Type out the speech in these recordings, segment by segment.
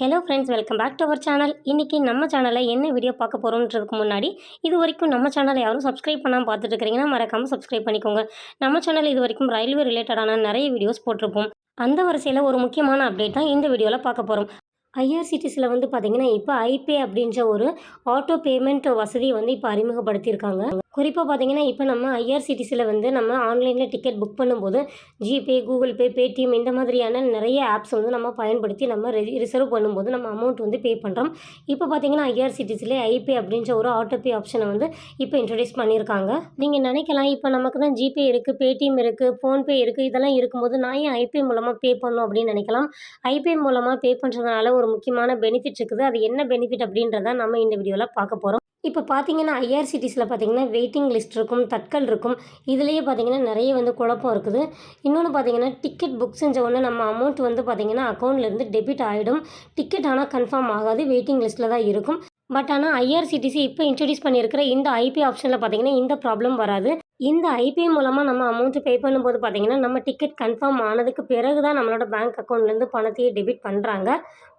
Hello friends welcome back to our channel இன்றைக்கி நம்ம சேனலில் என்ன வீடியோ பார்க்க போகிறோன்றதுக்கு முன்னாடி இது வரைக்கும் நம்ம சேனலை யாரும் சப்ஸ்கிரைப் பண்ணாமல் பார்த்துட்டு இருக்கிறீங்கன்னா மறக்காமல் சப்ஸ்கிரைப் பண்ணிக்கோங்க. நம்ம சேனல் இது வரைக்கும் ரயில்வே ரிலேட்டடான நிறைய வீடியோஸ் போட்டிருப்போம். அந்த வரிசையில் ஒரு முக்கியமான அப்டேட் தான் இந்த வீடியோவில் பார்க்க போகிறோம் ஐஆர்சிடிஸில் வந்து பார்த்திங்கன்னா இப்போ ஐபே அப்படின்ற ஒரு ஆட்டோ பேமெண்ட் வசதியை வந்து இப்போ அறிமுகப்படுத்தியிருக்காங்க. குறிப்பாக பார்த்தீங்கன்னா இப்போ நம்ம ஐஆர்சிடிசியில் வந்து நம்ம ஆன்லைனில் டிக்கெட் புக் பண்ணும்போது ஜிபே கூகுள் பே பேடிஎம் இந்த மாதிரியான நிறைய ஆப்ஸ் வந்து நம்ம பயன்படுத்தி நம்ம ரிசர்வ் பண்ணும்போது நம்ம அமௌண்ட் வந்து பே பண்ணுறோம் இப்போ பார்த்தீங்கன்னா ஐஆர்சிடிசியில் ஐபே அப்படின்ற ஒரு ஆட்டோபே ஆப்ஷனை வந்து இப்போ இன்ட்ரடியூஸ் பண்ணியிருக்காங்க நீங்கள் நினைக்கலாம் இப்போ நமக்கு தான் ஜிபே இருக்குது பேடிஎம் இருக்குது ஃபோன்பே இருக்குது இதெல்லாம் இருக்கும்போது நான் ஏன் ஐபே மூலமாக பே பண்ணணும் அப்படின்னு நினைக்கலாம். ஐபே மூலமாக பே பண்ணுறதுனால ஒரு முக்கியமான பெனிஃபிட் இருக்குது. அது என்ன பெனிஃபிட் அப்படின்றத நம்ம இந்த வீடியோவில் பார்க்க போகிறோம் இப்போ பார்த்தீங்கன்னா ஐஆர்சிடிஸில் பார்த்தீங்கன்னா வெயிட்டிங் லிஸ்ட் இருக்கும் தட்கல் இருக்கும். இதுலேயே பார்த்தீங்கன்னா நிறைய வந்து குழப்பம் இருக்குது. இன்னொன்று பார்த்தீங்கன்னா டிக்கெட் புக் செஞ்ச உடனே நம்ம அமௌண்ட் வந்து பார்த்தீங்கன்னா அக்கௌண்ட்லேருந்து டெபிட் ஆகிடும் டிக்கெட் ஆனால் கன்ஃபார்ம் ஆகாது வெயிட்டிங் லிஸ்ட்டில் தான் இருக்கும். பட் ஆனால் ஐஆர்சிடிசி இப்போ இன்ட்ரடியூஸ் பண்ணியிருக்கிற இந்த ஐபி ஆப்ஷனில் பார்த்தீங்கன்னா இந்த ப்ராப்ளம் வராது. இந்த ஐபிஐ மூலமாக நம்ம அமௌண்ட்டு பே பண்ணும்போது பார்த்திங்கன்னா நம்ம டிக்கெட் கன்ஃபார்ம் ஆனதுக்கு பிறகு தான் நம்மளோட பேங்க் அக்கௌண்ட்லேருந்து பணத்தையே டெபிட் பண்ணுறாங்க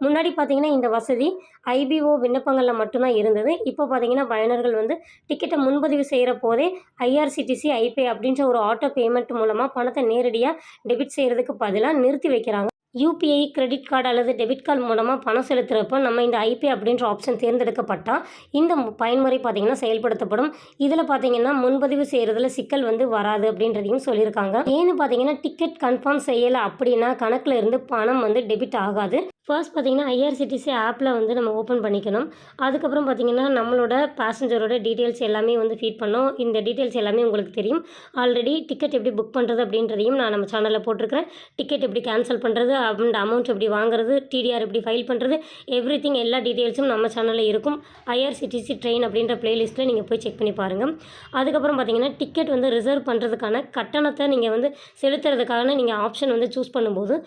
முன்னாடி பார்த்திங்கன்னா இந்த வசதி ஐபிஓ விண்ணப்பங்களில் மட்டும்தான் இருந்தது. இப்போ பார்த்தீங்கன்னா பயனர்கள் வந்து டிக்கெட்டை முன்பதிவு செய்கிற போதே ஐஆர்சிடிசி ஐபே அப்படின்ற ஒரு ஆட்டோ பேமெண்ட் மூலமாக பணத்தை நேரடியாக டெபிட் செய்கிறதுக்கு பதிலாக நிறுத்தி வைக்கிறாங்க. யூபிஐ கிரெடிட் கார்டு அல்லது டெபிட் கார்டு மூலமாக பணம் செலுத்துகிறப்ப நம்ம இந்த ஐபி அப்படின்ற ஆப்ஷன் தேர்ந்தெடுக்கப்பட்டால் இந்த பயன்முறை பார்த்திங்கன்னா செயல்படுத்தப்படும். இதில் பார்த்தீங்கன்னா முன்பதிவு செய்கிறதுல சிக்கல் வந்து வராது அப்படின்றதையும் சொல்லியிருக்காங்க. ஏன்னு பார்த்தீங்கன்னா டிக்கெட் கன்ஃபார்ம் செய்யலை அப்படின்னா கணக்கில் இருந்து பணம் வந்து டெபிட் ஆகாது. ஃபர்ஸ்ட் பார்த்திங்கன்னா ஐஆர்சிடிசி ஆப்பில் வந்து நம்ம ஓப்பன் பண்ணிக்கணும். அதுக்கப்புறம் பார்த்திங்கன்னா நம்மளோட பேசஞ்சரோட டீட்டெயில்ஸ் எல்லாமே வந்து ஃபீட் பண்ணோம் இந்த டீட்டெயில்ஸ் எல்லாமே உங்களுக்கு தெரியும். ஆல்ரெடி டிக்கெட் எப்படி புக் பண்ணுறது அப்படின்றதையும் நான் நம்ம சேனலில் போட்டிருக்கிறேன். டிக்கெட் எப்படி கேன்சல் பண்ணுறது அந்த அமௌண்ட் எப்படி வாங்குறது டிடிஆர் எப்படி ஃபைல் பண்ணுறது எவ்ரி திங் எல்லா டீட்டெயில்ஸும் நம்ம சேனலில் இருக்கும். ஐஆர்சிடிசி ட்ரெயின் அப்படின்ற ப்ளேலிஸ்ட்டில் நீங்கள் போய் செக் பண்ணி பாருங்கள் அதுக்கப்புறம் பார்த்தீங்கன்னா டிக்கெட் வந்து ரிசர்வ் பண்ணுறதுக்கான கட்டணத்தை நீங்கள் வந்து செலுத்துறதுக்கான நீங்கள் ஆப்ஷன் வந்து சூஸ் பண்ணும்போது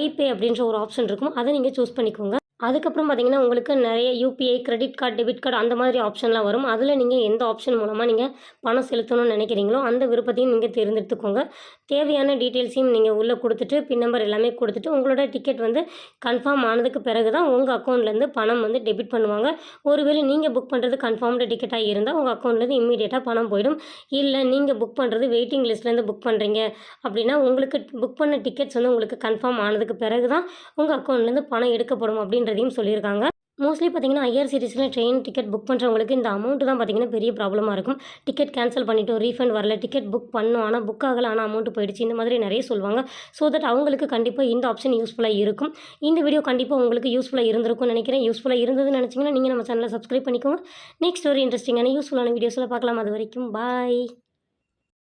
ஐபே அப்படின்ற ஒரு ஆப்ஷன் இருக்கும். அதை நீங்கள் சூஸ் பண்ணிக்கோங்க. அதுக்கப்புறம் பார்த்தீங்கன்னா உங்களுக்கு நிறைய UPI credit card debit card அந்த மாதிரி ஆப்ஷன்லாம் வரும். அதில் நீங்கள் எந்த ஆப்ஷன் மூலமாக நீங்கள் பணம் செலுத்தணும்னு நினைக்கிறீங்களோ அந்த விருப்பத்தையும் நீங்கள் தேர்ந்தெடுத்துக்கோங்க. தேவையான டீட்டெயில்ஸையும் நீங்கள் உள்ளே கொடுத்துட்டு பின் நம்பர் எல்லாமே கொடுத்துட்டு உங்களோட டிக்கெட் வந்து கன்ஃபார்ம் ஆனதுக்கு பிறகு தான் உங்கள் அக்கௌண்ட்லேருந்து பணம் வந்து டெபிட் பண்ணுவாங்க. ஒருவேளை நீங்கள் புக் பண்ணுறது கன்ஃபார்ம்டு டிக்கெட்டாக இருந்தால் உங்கள் அக்கௌண்ட்லேருந்து இம்மீடியட்டாக பணம் போயிடும். இல்லை நீங்கள் புக் பண்ணுறது வெயிட்டிங் லிஸ்ட்லேருந்து புக் பண்ணுறீங்க அப்படின்னா உங்களுக்கு புக் பண்ண டிக்கெட்ஸ் வந்து உங்களுக்கு கன்ஃபார்ம் ஆனதுக்கு பிறகு தான் உங்கள் அக்கௌண்ட்லேருந்து பணம் எடுக்கப்படும் அப்படின்னு அப்படின்றதையும் சொல்லியிருக்காங்க. மோஸ்ட்லி பார்த்தீங்கன்னா ஐஆர்சிடிஸில் ட்ரெயின் டிக்கெட் புக் பண்ணுறவங்களுக்கு இந்த அமௌண்ட்டு தான் பார்த்தீங்கன்னா பெரிய ப்ராப்ளமாக இருக்கும். டிக்கெட் கேன்சல் பண்ணிவிட்டு ரீஃபண்ட் வரல டிக்கெட் புக் பண்ணோம் ஆனால் புக் ஆகலை ஆனால் அமௌண்ட் போயிடுச்சு இந்த மாதிரி நிறைய சொல்லுவாங்க. ஸோ தட் அவங்களுக்கு கண்டிப்பாக இந்த ஆப்ஷன் யூஸ்ஃபுல்லாக இருக்கும். இந்த வீடியோ கண்டிப்பாக உங்களுக்கு யூஸ்ஃபுல்லாக இருந்திருக்கும்னு நினைக்கிறேன். யூஸ்ஃபுல்லாக இருந்ததுன்னு நினச்சிங்கன்னா நீங்கள் நம்ம சேனலை சப்ஸ்கிரைப் பண்ணிக்கோங்க. நெக்ஸ்ட் ஒரு இன்ட்ரெஸ்டிங்கான யூஸ்ஃபுல்லான வீடியோஸில் பார்க்கலாம். அது வரைக்கும் பாய்